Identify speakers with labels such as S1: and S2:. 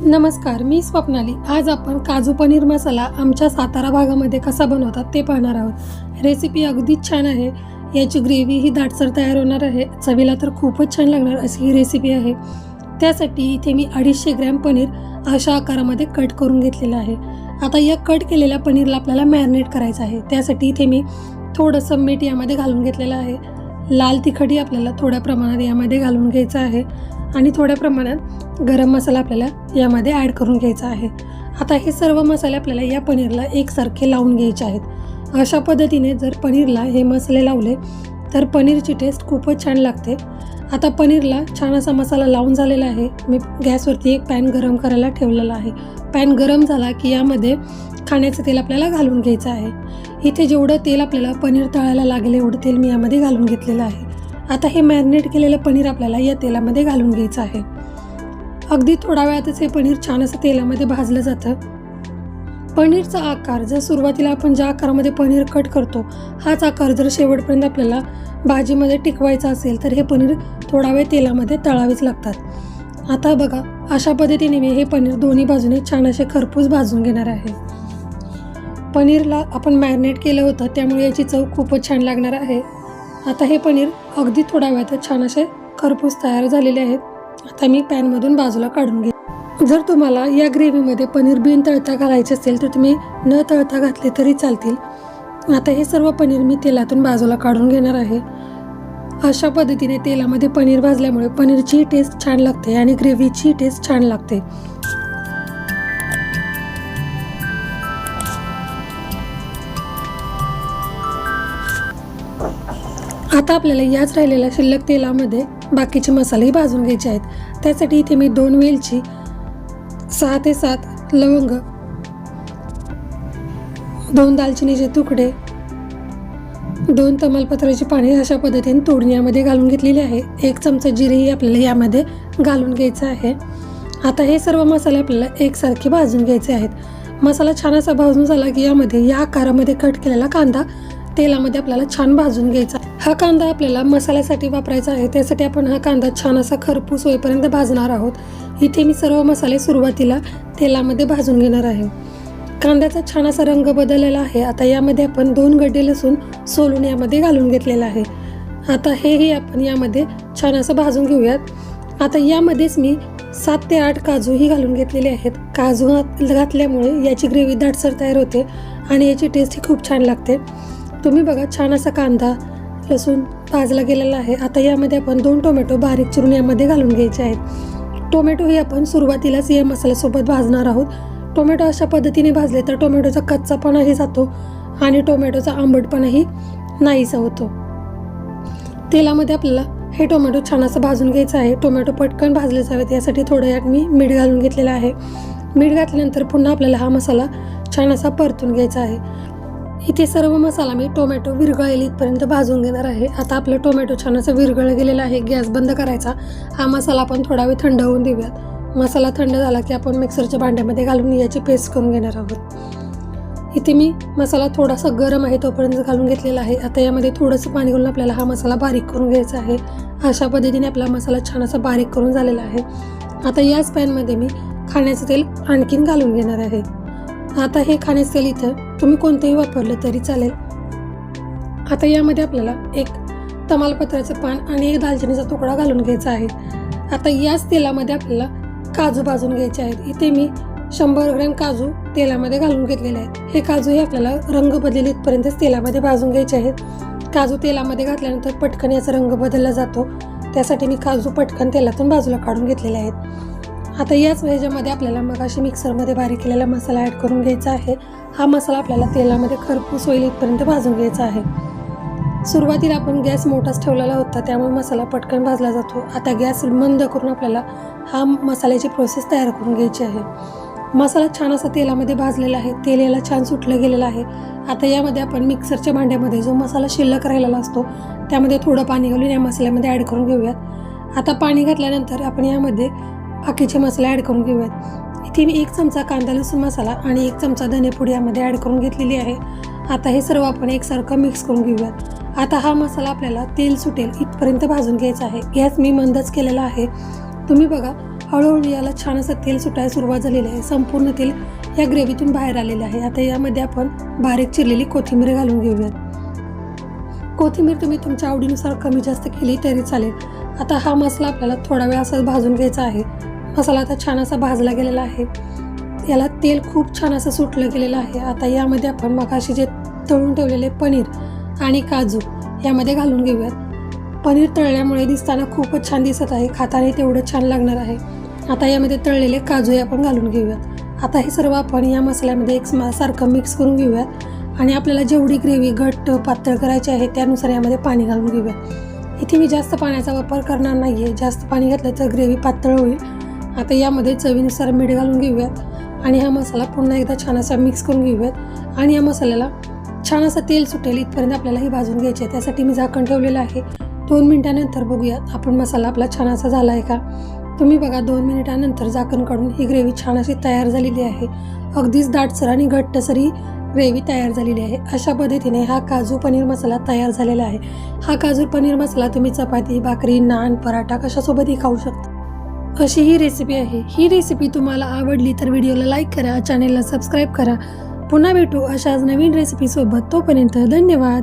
S1: नमस्कार मी स्वप्नाली. आज आपण काजू पनीर मसाला आमच्या सातारा भागामध्ये कसा बनवतात ते पाहणार आहोत. रेसिपी अगदीच छान आहे. याची ग्रेव्ही ही दाटसर तयार होणार आहे. चवीला तर खूपच छान लागणार अशी ही रेसिपी आहे. त्यासाठी इथे मी अडीचशे ग्रॅम पनीर अशा आकारामध्ये कट करून घेतलेलं आहे. आता या कट केलेल्या पनीरला आपल्याला मॅरिनेट करायचं आहे. त्यासाठी इथे मी थोडंसं मीठ यामध्ये घालून घेतलेलं आहे. लाल तिखटही आपल्याला थोड्या प्रमाणात यामध्ये घालून घ्यायचं आहे. आणि थोड्या प्रमाणात गरम मसाला आपल्याला यामध्ये ॲड करून घ्यायचा आहे. आता हे सर्व मसाले आपल्याला या पनीरला एकसारखे लावून घ्यायचे आहेत. अशा पद्धतीने जर पनीरला हे मसाले लावले तर पनीरची टेस्ट खूपच छान लागते. आता पनीरला छान असा मसाला लावून झालेला आहे. मी गॅसवरती एक पॅन गरम करायला ठेवलेला आहे. पॅन गरम झाला की यामध्ये खाण्याचं तेल आपल्याला घालून घ्यायचं आहे. इथे जेवढं तेल आपल्याला पनीर तळायला लागेल एवढं तेल मी यामध्ये घालून घेतलेलं आहे. आता हे मॅरिनेट केलेलं पनीर आपल्याला या तेलामध्ये घालून घ्यायचं आहे. अगदी थोडा वेळातच हे पनीर छान असं तेलामध्ये भाजलं जातं. पनीरचा आकार जर सुरुवातीला आपण ज्या आकारामध्ये पनीर कट करतो हाच आकार जर शेवटपर्यंत आपल्याला भाजीमध्ये टिकवायचा असेल तर हे पनीर थोडा वेळ तेलामध्ये तळावेच लागतात. आता बघा अशा पद्धतीने मी हे पनीर दोन्ही बाजूने छान असे खरपूस भाजून घेणार आहे. पनीरला आपण मॅरिनेट केलं होतं त्यामुळे याची चव खूपच छान लागणार आहे. आता हे पनीर अगदी थोड्या वेळात छान असे खरपूस तयार झालेले आहेत. आता मी पॅनमधून बाजूला काढून घेईन. जर तुम्हाला या ग्रेव्हीमध्ये पनीर बिन तळता घालायचे असेल तर तुम्ही न तळता घातले तरी चालतील. आता हे सर्व पनीर मी तेलातून बाजूला काढून घेणार आहे. अशा पद्धतीने तेलामध्ये पनीर भाजल्यामुळे पनीरची टेस्ट छान लागते आणि ग्रेव्हीची टेस्ट छान लागते. आता आपल्याला याच राहिलेल्या शिल्लक तेलामध्ये बाकीचे मसालेही भाजून घ्यायचे आहेत. त्यासाठी इथे मी दोन वेलची सहा ते सात लवंग दोन दालचिनीचे तुकडे दोन तमालपत्राची पाने अशा पद्धतीने तोडण्यामध्ये घालून घेतलेली आहे. एक चमचा जिरेही आपल्याला यामध्ये घालून घ्यायचं आहे. आता हे सर्व मसाले आपल्याला एकसारखे भाजून घ्यायचे आहेत. मसाला छान असा भाजून झाला की यामध्ये या आकारामध्ये कट केलेला कांदा तेलामध्ये आपल्याला छान भाजून घ्यायचा हा कांदा आपल्याला मसाल्यासाठी वापरायचा आहे. त्यासाठी आपण हा कांदा छान असा खरपूस होईपर्यंत भाजणार आहोत. इथे मी सर्व मसाले सुरुवातीला तेलामध्ये भाजून घेणार आहे. कांद्याचा छान असा रंग बदललेला आहे. आता यामध्ये आपण दोन गड्डे लसूण सोलून यामध्ये घालून घेतलेला आहे. आता हेही आपण यामध्ये छान असं भाजून घेऊयात. आता यामध्येच मी सात ते आठ काजूही घालून घेतलेले आहेत. काजू घात- घातल्यामुळे याची ग्रेव्ही दाटसर तयार होते आणि याची टेस्ट ही खूप छान लागते. तुम्ही बघा छान असा कांदा लसूण भाजला गेलेला आहे. आता यामध्ये आपण दोन टोमॅटो बारीक चिरून यामध्ये घालून घ्यायचे आहेत. टोमॅटो ही आपण सुरुवातीलाच या मसाल्यासोबत भाजणार आहोत. टोमॅटो अशा पद्धतीने भाजले तर टोमॅटोचा कच्चापणाही जातो आणि टोमॅटोचा आंबटपणाही नाहीसा होतो. तेलामध्ये आपल्याला हे टोमॅटो छान असं भाजून घ्यायचं आहे. टोमॅटो पटकन भाजले जावेत यासाठी थोडं यात मी मीठ घालून घेतलेलं आहे. मीठ घातल्यानंतर पुन्हा आपल्याला हा मसाला छान असा परतून घ्यायचा आहे. इथे सर्व मसाला मी टोमॅटो विरघळेल इथपर्यंत भाजून घेणार आहे. आता आपलं टोमॅटो छान असं विरघळ गेलेला आहे. गॅस बंद करायचा. हा मसाला आपण थोडा वेळ थंड होऊन देऊयात. मसाला थंड झाला की आपण मिक्सरच्या भांड्यामध्ये घालून याची पेस्ट करून घेणार आहोत. इथे मी मसाला थोडासा गरम आहे तोपर्यंत घालून घेतलेला आहे. आता यामध्ये थोडंसं पाणी घालून आपल्याला हा मसाला बारीक करून घ्यायचा आहे. अशा पद्धतीने आपला मसाला छान असा बारीक करून झालेला आहे. आता याच पॅनमध्ये मी खाण्याचं तेल आणखीन घालून घेणार आहे. आता हे खाण्याचं तेल इथं तुम्ही कोणतंही वापरलं तरी चालेल. आता यामध्ये आपल्याला एक तमालपत्राचं पान आणि एक दालचिनीचा तुकडा घालून घ्यायचा आहे. आता याच तेलामध्ये आपल्याला काजू भाजून घ्यायचे आहेत. इथे मी शंभर ग्रॅम काजू तेलामध्ये घालून घेतलेले आहेत. हे काजू हे आपल्याला रंग बदलेल इथपर्यंतच तेलामध्ये भाजून घ्यायचे आहेत. काजू तेलामध्ये घातल्यानंतर पटकन याचा रंग बदलला जातो. त्यासाठी मी काजू पटकन तेलातून बाजूला काढून घेतलेले आहेत. आता याच ह्याच्यामध्ये आपल्याला मग अशी मिक्सरमध्ये बारीक केलेला मसाला ॲड करून घ्यायचा आहे. हा मसाला आपल्याला तेलामध्ये खरपूस होईल इथपर्यंत भाजून घ्यायचा आहे. सुरुवातीला आपण गॅस मोठाच ठेवलेला होता त्यामुळे मसाला पटकन भाजला जातो. आता गॅस मंद करून आपल्याला हा मसाल्याची प्रोसेस तयार करून घ्यायची आहे. मसाला छान असा तेलामध्ये भाजलेला आहे तेल याला छान सुटलं गेलेलं आहे. आता यामध्ये आपण मिक्सरच्या भांड्यामध्ये जो मसाला शिल्लक राहिलेला असतो त्यामध्ये थोडं पाणी घालून या मसाल्यामध्ये ॲड करून घेऊयात. आता पाणी घातल्यानंतर आपण यामध्ये बाकीचे मसाले ॲड करून घेऊयात. इथे मी एक चमचा कांदा लसूण मसाला आणि एक चमचा धनेपूड यामध्ये ॲड करून घेतलेली आहे. आता हे सर्व आपण एकसारखं मिक्स करून घेऊयात. आता हा मसाला आपल्याला तेल सुटेल इथपर्यंत भाजून घ्यायचा आहे. गॅस मी मंदच केलेला आहे. तुम्ही बघा हळूहळू याला छान असं तेल सुटायला सुरुवात झालेली आहे. संपूर्ण तेल या ग्रेव्हीतून बाहेर आलेलं आहे. आता यामध्ये आपण बारीक चिरलेली कोथिंबीर घालून घेऊयात. कोथिंबीर तुम्ही तुमच्या आवडीनुसार कमी जास्त केली तरी चालेल. आता हा मसाला आपल्याला थोडा वेळ असाच भाजून घ्यायचा आहे. मसाला आता छान असा भाजला गेलेला आहे. याला तेल खूप छान असं सुटलं गेलेलं आहे. आता यामध्ये आपण मगाशी जे तळून ठेवलेले पनीर आणि काजू यामध्ये घालून घेऊयात. पनीर तळल्यामुळे दिसताना खूपच छान दिसत आहे. खाताना तेवढं छान लागणार आहे. आता यामध्ये तळलेले काजू आपण घालून घेऊयात. आता हे सर्व आपण या मसाल्यामध्ये एक सारखं मिक्स करून घेऊयात. आणि आपल्याला जेवढी ग्रेव्ही घट्ट पातळ करायची आहे त्यानुसार यामध्ये पाणी घालून घेऊयात. इथे मी जास्त पाण्याचा वापर करणार नाही आहे जास्त पाणी घातलं तर ग्रेव्ही पातळ होईल. आता यामध्ये चवीनुसार मीठ घालून घेऊयात. आणि हा मसाला पुन्हा एकदा छान असा मिक्स करून घेऊयात. आणि या मसाल्याला छान असं तेल सुटेल इथपर्यंत आपल्याला ही भाजून घ्यायची. आहे त्यासाठी मी झाकण ठेवलेलं आहे. दोन मिनिटानंतर बघूयात आपण मसाला आपला छान असा झाला आहे का? तुम्ही बघा दोन मिनिटानंतर झाकण काढून ही ग्रेव्ही छान अशी तयार झालेली आहे. अगदीच दाटसर आणि घट्टसरी ग्रेव्ही तयार झालेली आहे. अशा पद्धतीने हा काजू पनीर मसाला तयार झालेला आहे. हा काजू पनीर मसाला तुम्ही चपाती भाकरी नान पराठा कशासोबतही खाऊ शकता. अशी ही रेसिपी आहे. ही रेसिपी तुम्हाला आवडली तर व्हिडिओला लाईक करा चॅनेलला सबस्क्राईब करा. पुन्हा भेटू अशाच नवीन रेसिपीसोबत तोपर्यंत धन्यवाद.